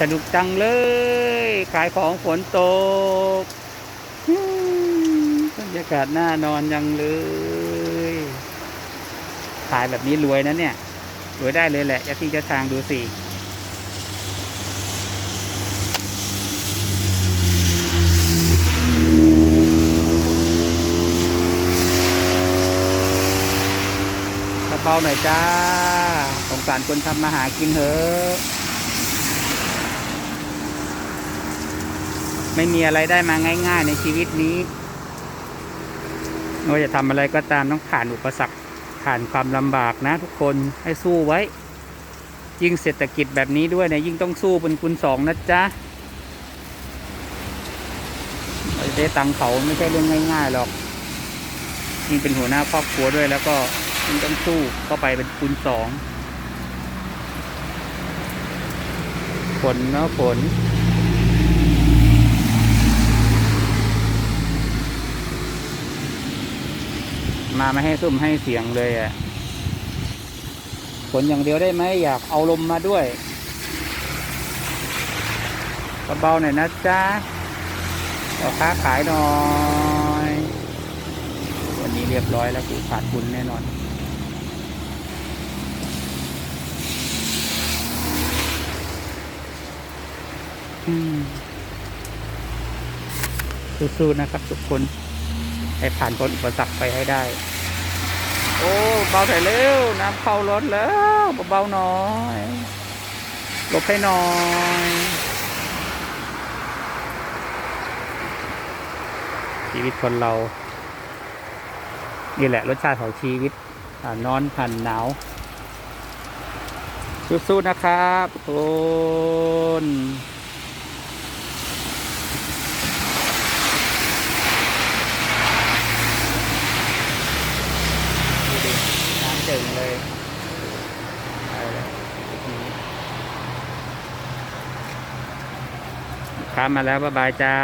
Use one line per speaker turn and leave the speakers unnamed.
สนุกจังเลย ขายของฝนตกอืมบรรยากาศน่านอนยังเลย ขายแบบนี้รวยนะเนี่ย รวยได้เลยแหละอย่าที่จะทางดูสิเบาๆหน่อยจ้าสงสารคนทำมาหากินเถอะ ไม่มีอะไรได้มาง่ายๆในชีวิตนี้ไม่ว่าจะทำอะไรก็ตามต้องผ่านอุปสรรคผ่านความลำบากนะ ทุกคนให้สู้ไว้ ยิ่งเศรษฐกิจแบบนี้ด้วยเนี่ยยิ่งต้องสู้เป็นคูณสองนะจ๊ะเราจะได้ตังเขาไม่ใช่เรื่องง่ายๆหรอกยิ่งเป็นหัวหน้าครอบครัวด้วยแล้วก็ยิ่งต้องสู้เข้าไปเป็นคูณสองฝนเนาะฝน มาไม่ให้ซุ่มให้เสียงเลยอะ่ะฝนอย่างเดียวได้ไหมอยากเอาลมมาด้วยเบาๆหน่อยนะจ๊ะขอค้าขายหน่อย วันนี้เรียบร้อยแล้วกูขาดทุนแน่นอนอืมสู้ๆนะครับทุกคน ให้ผ่านพ้นอุปสรรคไปให้ได้ โอ้เบาหน่อยเร็ว น้ำเข้ารถแล้วเบาๆหน่อยหลบให้หน่อยชีวิตคนเรา นี่แหละรสชาติของชีวิตผ่านนอนผ่านหนาว สู้ๆนะครับทุกคน ดูดิ น้ำเจิงเลยไปแล้วลูกค้ามาแล้วบ๊ายบายจ้า